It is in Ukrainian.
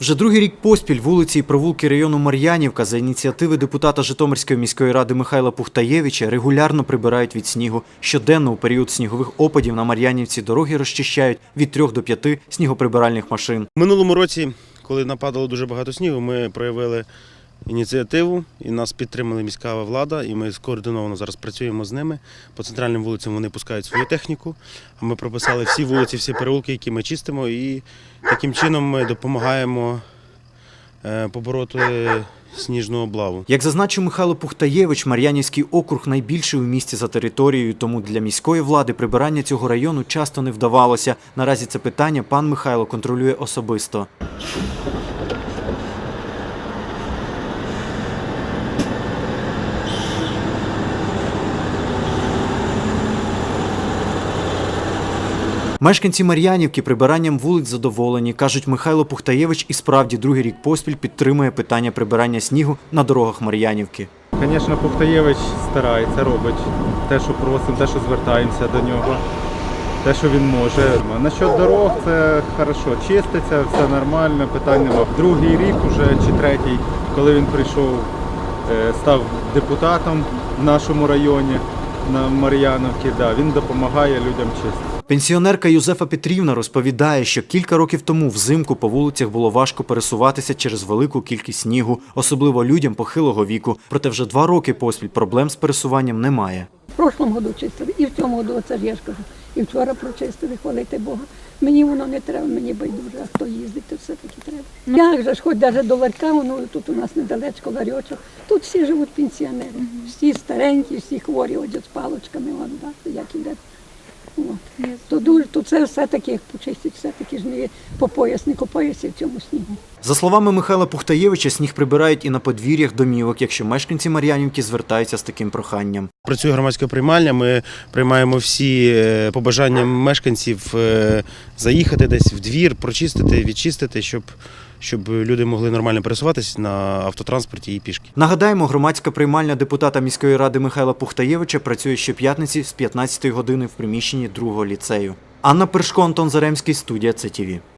Вже другий рік поспіль вулиці і провулки району Мар'янівка за ініціативи депутата Житомирської міської ради Михайла Пухтаєвича регулярно прибирають від снігу. Щоденно у період снігових опадів на Мар'янівці дороги розчищають від трьох до п'яти снігоприбиральних машин. Минулому році, коли нападало дуже багато снігу, ми проявили ініціативу і нас підтримала міська влада, і ми скоординовано зараз працюємо з ними. По центральним вулицям вони пускають свою техніку. А ми прописали всі вулиці, всі переулки, які ми чистимо, і таким чином ми допомагаємо е, побороти сніжну облаву. Як зазначив Михайло Пухтаєвич, Мар'янівський округ найбільший у місті за територією, тому для міської влади прибирання цього району часто не вдавалося. Наразі це питання пан Михайло контролює особисто. Мешканці Мар'янівки прибиранням вулиць задоволені. Кажуть, Михайло Пухтаєвич і справді другий рік поспіль підтримує питання прибирання снігу на дорогах Мар'янівки. Звісно, Пухтаєвич старається, робить те, що просимо, те, що звертаємося до нього, те, що він може. Насчет дорог, це хорошо, чиститься, все нормально, питань нема. Другий рік уже чи третій, коли він прийшов, е, став депутатом в нашому районі на Мар'яновці, да, він допомагає людям чистити. Пенсіонерка Юзефа Петрівна розповідає, що кілька років тому взимку по вулицях було важко пересуватися через велику кількість снігу, особливо людям похилого віку. Проте вже два роки поспіль проблем з пересуванням немає. В прошлому году чистили, і в цьому году це ж я ж кажу. І вчора прочистили, хвалити Бога. Мені воно не треба, мені байдуже, а хто їздить, то все-таки треба. Ну, як же ж, хоч навіть до ларька, воно тут у нас недалечко ларьочок. Тут всі живуть пенсіонери. Всі старенькі, всі хворі, ходять з палочками, як іде. От. То дуже, то це все-таки як почистить, все-таки ж не по пояс не копаюся в цьому снігу. За словами Михайла Пухтаєвича, сніг прибирають і на подвір'ях домівок, якщо мешканці Мар'янівки звертаються з таким проханням. Працює громадська приймальня. Ми приймаємо всі е, побажання мешканців е, заїхати десь в двір, прочистити, відчистити, щоб, щоб люди могли нормально пересуватися на автотранспорті і пішки. Нагадаємо, громадська приймальня депутата міської ради Михайла Пухтаєвича працює щоп'ятниці з 15 години в приміщенні другого ліцею. Анна Першко, Антон Заремський, студія ЦТВ.